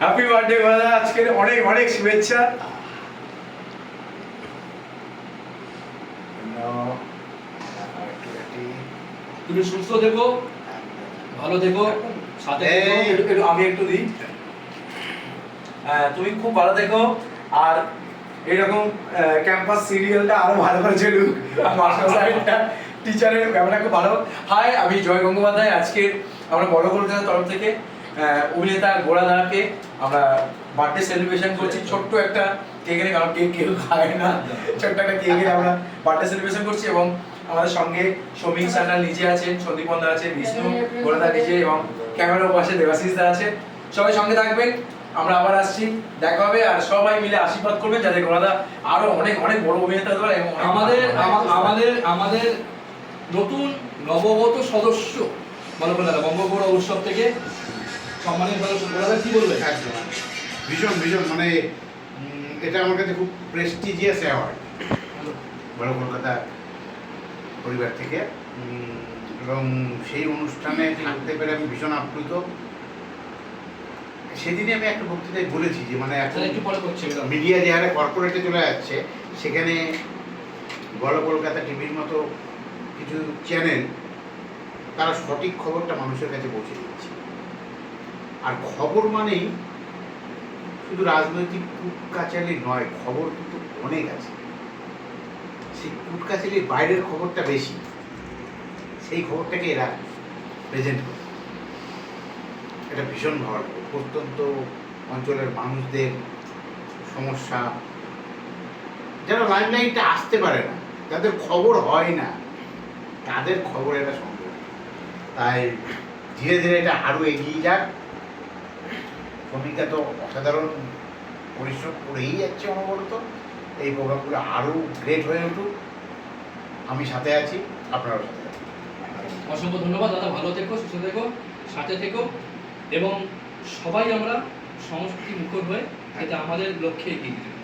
Happy birthday দাদা আজকের অনেক অনেক শুভেচ্ছা। তুমি সুস্থ থেকো ভালো থেকো সাথে আমি একটু দিই। হ্যাঁ, তুমি খুব ভালো দেখো আর এরকম ক্যাম্পাস সিরিয়ালটা আরও ভালো করে চলুক মাস্টার সাহেবটা টিচারের ব্যাপারটা খুব ভালো। হাই আমি জয় গঙ্গোপাধ্যায়। আজকে আমরা বড় কলকাতার তরফ থেকে অভিনেতা গোড়া দাঁড়াকে আমরা বার্থডে সেলিব্রেশন করছি। ছোট্ট একটা কেক এনে কারণ কেক কেউ খায় না। ছোট্ট একটা কেক এনে আমরা বার্থডে সেলিব্রেশন করছি এবং আমাদের সঙ্গে সমীক সান্যাল নিচে আছেন সন্দীপ বন্ধা আছে বিষ্ণু গোড়াদা নিচে এবং ক্যামেরার পাশে দেবাশিস দা আছে। সবাই সঙ্গে থাকবেন। আমরা আবার আসছি। দেখা হবে আর সবাই মিলে আশীর্বাদ করবেন যাতে গোড়াদা আরও অনেক অনেক বড় অভিনেতা হতে পারে এবং আমাদের আমাদের আমাদের নতুন নবগত সদস্য। বলো বলে বঙ্গগৌড় উৎসব থেকে সম্মানের সদস্য ওরা কি বলবে একদম। ভীষণ ভীষণ মানে এটা আমার কাছে খুব প্রেস্টিজিয়াস অ্যাওয়ার্ড বড় কলকাতা পরিবার থেকে। এবং সেই অনুষ্ঠানে থাকতে পেরে আমি ভীষণ আপ্লুত। সেদিনে আমি একটা বক্তৃতায় বলেছি যে মানে এখন। মিডিয়া যে হারে কর্পোরেটে চলে যাচ্ছে সেখানে বড় কলকাতা টিভির মতো কিছু চ্যানেল তারা সঠিক খবরটা মানুষের কাছে পৌঁছে দিচ্ছে। আর খবর মানেই শুধু রাজনৈতিক কুটকাচালি নয়, খবর কিন্তু অনেক আছে। সেই কুটকাচালির বাইরের খবরটা বেশি, সেই খবরটাকে এরা প্রেজেন্ট করে। এটা ভীষণ ভালো। প্রত্যন্ত অঞ্চলের মানুষদের সমস্যা, যারা লাইমলাইটে আসতে পারে না তাদের খবর হয় না তাদের খবর এটা সম্ভব তাই ধীরে ধীরে এটা আরও এগিয়ে যাক। ভূমিকা তো অসাধারণ পরিশ্রম করেই যাচ্ছে অনবরত। এই প্রোগ্রামগুলো আরও গ্রেট হয়ে উঠুক। আমি সাথে আছি, আপনারাও সাথে অসংখ্য ধন্যবাদ, দাদা ভালো থেকো, সুস্থ থেকো, সাথে থেকো। এবং সবাই আমরা সংস্কৃতি মুখর হয়ে যাতে আমাদের লক্ষ্যে এগিয়ে যেতে।